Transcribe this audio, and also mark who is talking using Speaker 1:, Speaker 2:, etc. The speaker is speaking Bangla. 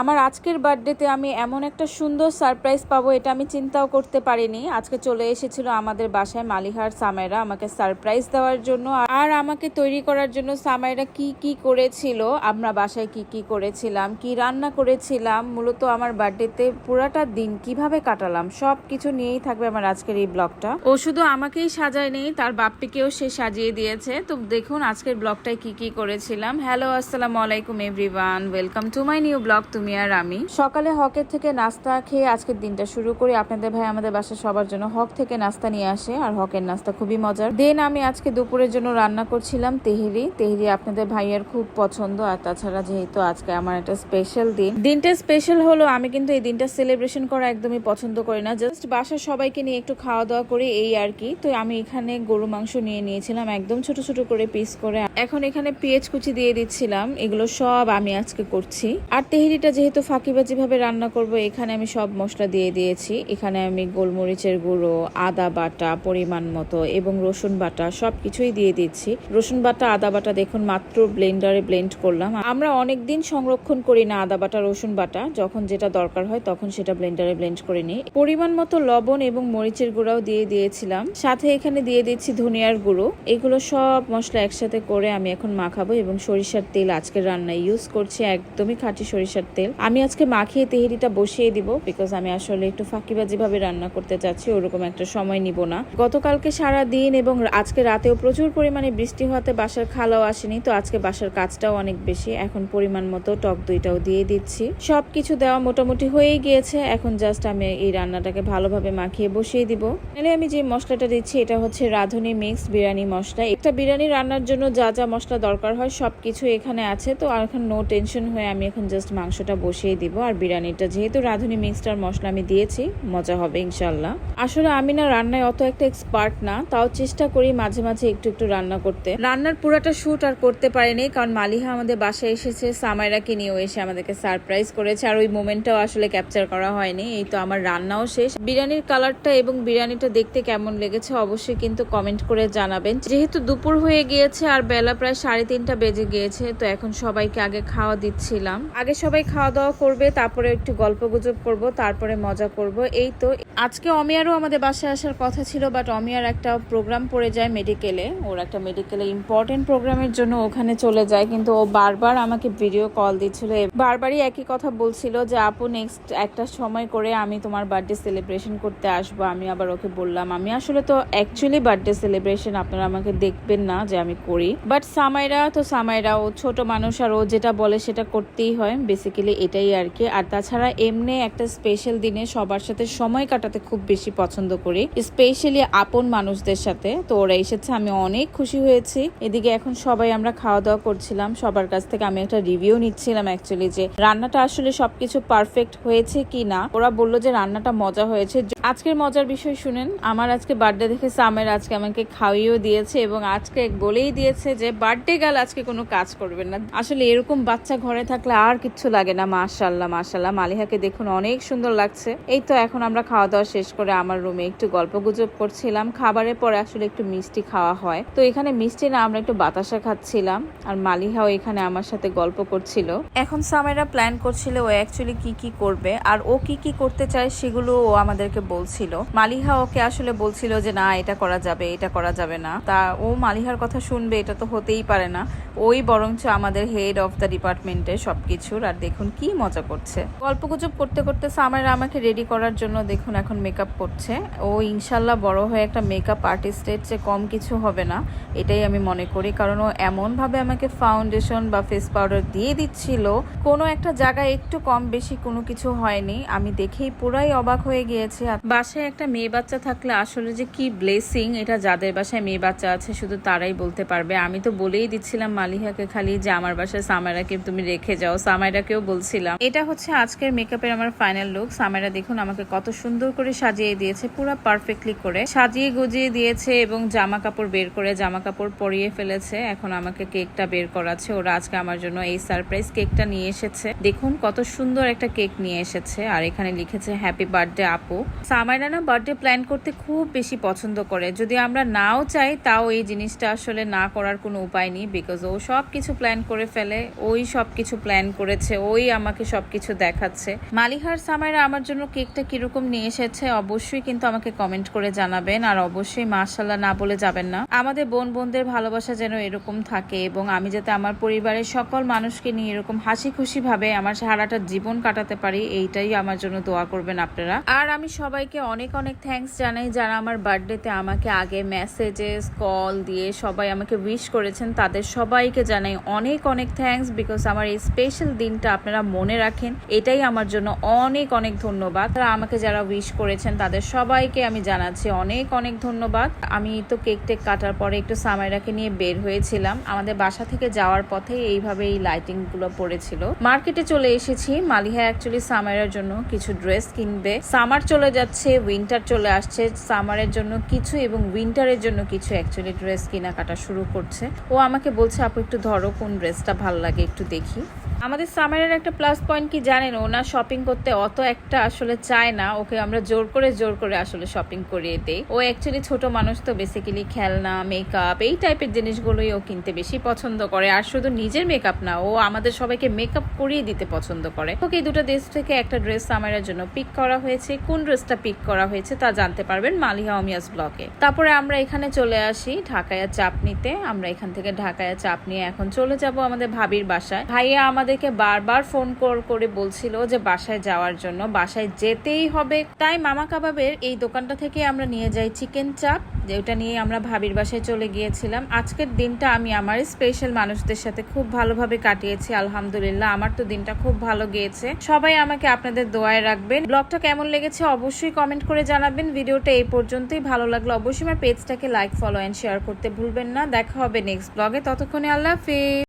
Speaker 1: আমার আজকের বার্থডেতে আমি এমন একটা সুন্দর সারপ্রাইজ পাবো এটা আমি চিন্তাও করতে পারিনি। আজকে চলে এসেছিল আমাদের বাসায় মালিহার সামাইরা আমাকে সারপ্রাইজ দেওয়ার জন্য আর আমাকে তৈরি করার জন্য সামাইরা কি কি করেছিল, আমরা বাসায় কি কি করেছিলাম, কি রান্না করেছিলাম, মূলত আমার বার্থডেতে পুরাটা দিন কীভাবে কাটালাম সব কিছু নিয়েই থাকবে আমার আজকের এই ব্লগটা। ও শুধু আমাকেই সাজায় নেই তার বাপ্পিকেও সে সাজিয়ে দিয়েছে। তো দেখুন আজকের ব্লগটায় কি কি করেছিলাম। হ্যালো, আসসালামু আলাইকুম, everyone, welcome to my new blog. তুমি আর আমি। সকালে হকের থেকে নাস্তা খেয়ে আজকের দিনটা শুরু করি। আপনাদের ভাই আমাদের বাসায় সবার জন্য হক থেকে নাস্তা নিয়ে আসে, আর হকের নাস্তা খুবই মজার। দেন আমি আজকে দুপুরের জন্য রান্না করছিলাম তেহেরি। তেহেরি আপনাদের ভাইয়ের খুব পছন্দ, আর তাছাড়া যেহেতু আজকে আমার একটা স্পেশাল দিন। দিনটা স্পেশাল হলো, আমি কিন্তু এই দিনটা সেলিব্রেশন করা একদমই পছন্দ করি না। জাস্ট বাসার সবাইকে নিয়ে একটু খাওয়া দাওয়া করি, এই আর কি। তো আমি এখানে গরু মাংস নিয়ে নিয়েছিলাম, একদম ছোট ছোট করে পিস করে। এখন এখানে পেঁয়াজ কুচি দিয়ে দিচ্ছিলাম, এগুলো সব আমি আজকে করছি। আর তেহেরিটা যেহেতু ফাঁকিবাজি ভাবে রান্না করব, এখানে আমি সব মশলা দিয়ে দিয়েছি। এখানে আমি গোলমরিচের গুঁড়ো, আদা বাটা, পরিমাণ মতো এবং রসুন বাটা সব কিছুই দিয়ে দিচ্ছি। রসুন বাটা, আদা বাটা দেখুন মাত্র ব্লেন্ডারে ব্লেন্ড করলাম। আমরা অনেক দিন সংরক্ষণ করি না আদা বাটা, রসুন বাটা। যখন যেটা দরকার হয় তখন সেটা ব্লেন্ডারে ব্লেন্ড করে নিই। পরিমাণ মতো লবণ এবং মরিচের গুঁড়াও দিয়ে দিয়েছিলাম। সাথে এখানে দিয়ে দিচ্ছি ধনিয়ার গুঁড়ো। এগুলো সব মশলা একসাথে করে আমি এখন মাখাবো এবং সরিষার তেল আজকের রান্নায় ইউজ করছি। একদমই খাঁটি সরিষার আমি আজকে মাখিয়ে তেহেরিটা বসিয়ে দিব বিকজ আমি আসলে একটু ফাঁকিবাজি ভাবে রান্না করতে চাচ্ছি, ওরকম একটা সময় নিব না। গতকালকে সারা দিন এবং আজকে রাতেও প্রচুর পরিমাণে বৃষ্টি হওয়াতে বাসার খালাও আসেনি, তো আজকে বাসার কাজটাও অনেক বেশি। এখন পরিমাণ মতো টক দইটাও দিয়ে দিচ্ছি। সবকিছু দেওয়া মোটামুটি হয়েই গিয়েছে, এখন জাস্ট আমি এই রান্নাটাকে ভালোভাবে মাখিয়ে বসিয়ে দিব। তাহলে আমি যে মশলাটা দিচ্ছি, এটা হচ্ছে রাঁধুনি মিক্স বিরিয়ানি মশলা। একটা বিরিয়ানি রান্নার জন্য যা যা মশলা দরকার হয় সবকিছু এখানে আছে, তো আর এখন নো টেনশন হয়ে আমি এখন জাস্ট মাংসটা বসিয়ে দিব আর বিরিয়ানিটা। যেহেতু রাঁধুনি মিক্সটার মশলা আমি দিয়েছি, মজা হবে ইনশাল্লাহ আসলে আমি না রান্নায় অত একটা এক্সপার্ট না, তাও চেষ্টা করি মাঝে মাঝে একটু একটু রান্না করতে। রান্নার পুরাটা শুট আর করতে পারিনি, কারণ মালিহা আমাদের বাসায় এসেছে, সামাইরাকে নিয়েও এসে আমাদেরকে সারপ্রাইজ করেছে, আর ওই মোমেন্টটাও আসলে ক্যাপচার করা হয়নি, এই তো আমার রান্নাও শেষ। বিরিয়ানির কালারটা এবং বিরিয়ানিটা দেখতে কেমন লেগেছে অবশ্যই কিন্তু কমেন্ট করে জানাবেন। যেহেতু দুপুর হয়ে গিয়েছে আর বেলা প্রায় সাড়ে তিনটা বেজে গিয়েছে, তো এখন সবাইকে আগে খাওয়া দিচ্ছিলাম। আগে সবাই খাওয়া দাওয়া করবে তারপরে একটু গল্প গুজব করব তারপরে মজা করব এই তো। আজকে অমিয়ারও আমাদের বাসায় আসার কথা ছিল বাট অমিয়ার একটা প্রোগ্রাম পড়ে যায় মেডিকেলে ওর একটা মেডিকেলে ইম্পর্টেন্ট প্রোগ্রামের জন্য ওখানে চলে যায়, কিন্তু ও বারবার আমাকে ভিডিও কল দিচ্ছিল। বারবারই একই কথা বলছিল যে, আপু নেক্সট একটা সময় করে আমি তোমার বার্থডে সেলিব্রেশন করতে আসব। আমি আবার ওকে বললাম, আমি আসলে তো অ্যাকচুয়ালি বার্থডে সেলিব্রেশন আপনারা আমাকে দেখবেন না যে আমি করি। বাট সামাইরা তো সামাইরা, ও ছোট মানুষ আর ও যেটা বলে সেটা করতেই হয় বেসিক্যালি এটাই আর কি। আর তাছাড়া এমনি একটা স্পেশাল দিনে সবার সাথে সময় কাটাতে খুব বেশি পছন্দ করি স্পেশালি আপন মানুষদের সাথে। তো ওরা এসেছে, আমি অনেক খুশি হয়েছি। এদিকে এখন সবাই আমরা খাওয়া দাওয়া করছিলাম, সবার কাছ থেকে আমি একটা রিভিউ নিচ্ছিলাম অ্যাকচুয়ালি যে রান্নাটা আসলে সবকিছু পারফেক্ট হয়েছে কি না ওরা বলল যে রান্নাটা মজা হয়েছে। আজকের মজার বিষয় শুনেন, আমার আজকে বার্থডে দেখে সামের আজকে আমাকে খাওয়িয়েও দিয়েছে এবং আজকে বলেই দিয়েছে যে বার্থডে গাল আজকে কোনো কাজ করবেন না। আসলে এরকম বাচ্চা ঘরে থাকলে আর কিচ্ছু লাগে না মাশাল্লাহ মাশাল্লাহ মালিহাকে দেখুন অনেক সুন্দর লাগছে। এই তো এখন আমরা খাওয়া দাওয়া শেষ করে আমার রুমে একটু গল্প গুজব করছিলাম। খাবারের পরে আসলে একটু মিষ্টি খাওয়া হয়। তো এখানে মিষ্টি না, আমরা একটু বাতাসা খাচ্ছিলাম। আর মালিহাও এখানে আমার সাথে গল্প করছিল। এখন সামেরা প্ল্যান করছিল ও অ্যাকচুয়ালি কি কি করবে। আর ও কি কি করতে চায় সেগুলো ও আমাদেরকে বলছিল। মালিহা ওকে আসলে বলছিল যে, না, এটা করা যাবে, এটা করা যাবে না। তা ও মালিহার কথা শুনবে, এটা তো হতেই পারে না। ওই বরঞ্চ আমাদের হেড অফ দ্য ডিপার্টমেন্টে সবকিছুর। আর দেখুন কি মজা করছে। গল্প গুজব করতে করতে সামেরা আমাকে রেডি করার জন্য দেখুন এখন মেকআপ করছে। ও ইনশাল্লাহ বড় হয়ে একটা মেকআপ আর্টিস্টের চেয়ে কম কিছু হবে না, এটাই আমি মনে করি। কারণ ও এমনভাবে আমাকে ফাউন্ডেশন বা ফেস পাউডার দিয়ে দিচ্ছিল, কোনো একটা জায়গায় একটু কম বেশি কোনো কিছু হয়নি। আমি দেখেই পুরাই অবাক হয়ে গিয়েছি। বাসায় একটা মেয়ে বাচ্চা থাকলে আসলে যে কি ব্লেসিং এটা যাদের বাসায় মেয়ে বাচ্চা আছে, শুধু তারাই বলতে পারবে। আমি তো বলেই দিচ্ছিলাম মালিহাকে খালি যে, আমার বাসায় সামাইরাকে তুমি রেখে যাও। সামাইরাকেও বলছিলাম। এটা হচ্ছে আজকের মেকআপের আমার ফাইনাল লুক সামাইরা দেখুন আমাকে কত সুন্দর সুন্দর করে সাজিয়ে দিয়েছে, পুরো পারফেক্টলি করে। সাজিয়ে গুজিয়ে দিয়েছে এবং জামা কাপড় বের করে জামা কাপড় পরিয়ে ফেলেছে। এখন আমাকে কেকটা বের করাচ্ছে। ওরা আজকে আমার জন্য এই সারপ্রাইজ কেকটা নিয়ে এসেছে। দেখুন কত সুন্দর একটা কেক নিয়ে এসেছে। আর এখানে লিখেছে হ্যাপি বার্থডে আপু। সামাইরা না বার্থডে প্ল্যান করতে খুব বেশি পছন্দ করে। যদি আমরা নাও চাই, তাও এই জিনিসটা আসলে না করার কোনো উপায় নেই। বিকজ ও সব কিছু প্ল্যান করে ফেলে, ওই সব কিছু প্ল্যান করেছে, ওই আমাকে সব কিছু দেখাচ্ছে। মালিহার সামাইরা আমার জন্য কেকটা কীরকম নিয়ে এসেছে, অবশ্যই কিন্তু আমাকে কমেন্ট করে জানাবেন। আর অবশ্যই মার্শাল্লাহ না বলে যাবেন না। আমাদের বোন বোনদের ভালোবাসা যেন এরকম থাকে এবং আমি যাতে আমার পরিবারের সকল মানুষকে নিয়ে এরকম হাসি খুশি ভাবে আমার সারাটা জীবন কাটাতে পারি, এইটাই আমার জন্য দোয়া করবেন আপনারা। আর আমি সবাইকে অনেক অনেক থ্যাঙ্কস জানাই যারা আমার বার্থডেতে আমাকে আগে মেসেজেস কল দিয়ে সবাই আমাকে উইশ করেছেন, তাদের সবাইকে জানাই অনেক অনেক থ্যাঙ্কস বিকজ আমার এই স্পেশাল দিনটা আপনারা মনে রাখেন, এটাই আমার জন্য অনেক অনেক ধন্যবাদ। তারা আমাকে যারা উইশ করেছেন তাদের সবাইকে আমি জানাচ্ছি অনেক অনেক ধন্যবাদ। আমি তো কেক টেক কাটার পরে একটু সামাইরাকে নিয়ে বের হয়েছিলাম। আমাদের বাসা থেকে যাওয়ার পথে এইভাবে এই লাইটিংগুলো পড়েছিল। মার্কেটে চলে এসেছি। মালিহা অ্যাকচুয়ালি সামাইরার জন্য কিছু ড্রেস কিনবে। সামার চলে যাচ্ছে উইন্টার চলে আসছে। সামারের জন্য কিছু এবং উইন্টারের জন্য কিছু অ্যাকচুয়ালি ড্রেস কেনাকাটা শুরু করছে। ও আমাকে বলছে, আপু, একটু ধরো কোন ড্রেসটা ভালো লাগে একটু দেখি। আমাদের সামারের একটা প্লাস পয়েন্ট কি জানেন? ও না শপিং করতে অত একটা আসলে চায় না। ওকে আমরা জোর করে জোর করে আসলে শপিং করিয়ে দেই। ও অ্যাকচুয়ালি ছোট মানুষ তো বেসিক্যালি খেলনা মেকআপ এই টাইপের জিনিসগুলোই ও কিনতে বেশি পছন্দ করে। আর শুধু নিজের মেকআপ না, ও আমাদের সবাইকে মেকআপ করিয়ে দিতে পছন্দ করে। ওকে এই দুটো দেশ থেকে একটা ড্রেস সামারের জন্য পিক করা হয়েছে। কোন ড্রেসটা পিক করা হয়েছে তা জানতে পারবেন মালিহা অমিয়াস ব্লকে তারপরে আমরা এখানে চলে আসি ঢাকায়া চাপ নিতে। আমরা এখান থেকে ঢাকায়া চাপ নিয়ে এখন চলে যাব আমাদের ভাবির বাসায়। ভাইয়া আমাদেরকে বারবার ফোন কর বলছিল যে বাসায় যাওয়ার জন্য, বাসায় যেতেই হবে। তাই মামা কাবাবের এই দোকানটা থেকে আমরা নিয়ে যাই চিকেন চাপ ওটা নিয়ে আমরা ভাবির বাসায় চলে গিয়েছিলাম। আজকের দিনটা আমি আমার স্পেশাল মানুষদের সাথে খুব ভালোভাবে কাটিয়েছি, আলহামদুলিল্লাহ। আমার তো দিনটা খুব ভালো গিয়েছে। সবাই আমাকে আপনাদের দোয়ায় রাখবেন। ব্লগটা কেমন লেগেছে অবশ্যই কমেন্ট করে জানাবেন। ভিডিওটা এই পর্যন্তই ভালো লাগল অবশ্যই আমার পেজটাকে লাইক ফলো অ্যান্ড শেয়ার করতে ভুলবেন না। দেখা হবে নেক্সট ব্লগে ততক্ষণে আল্লাহ হাফিজ।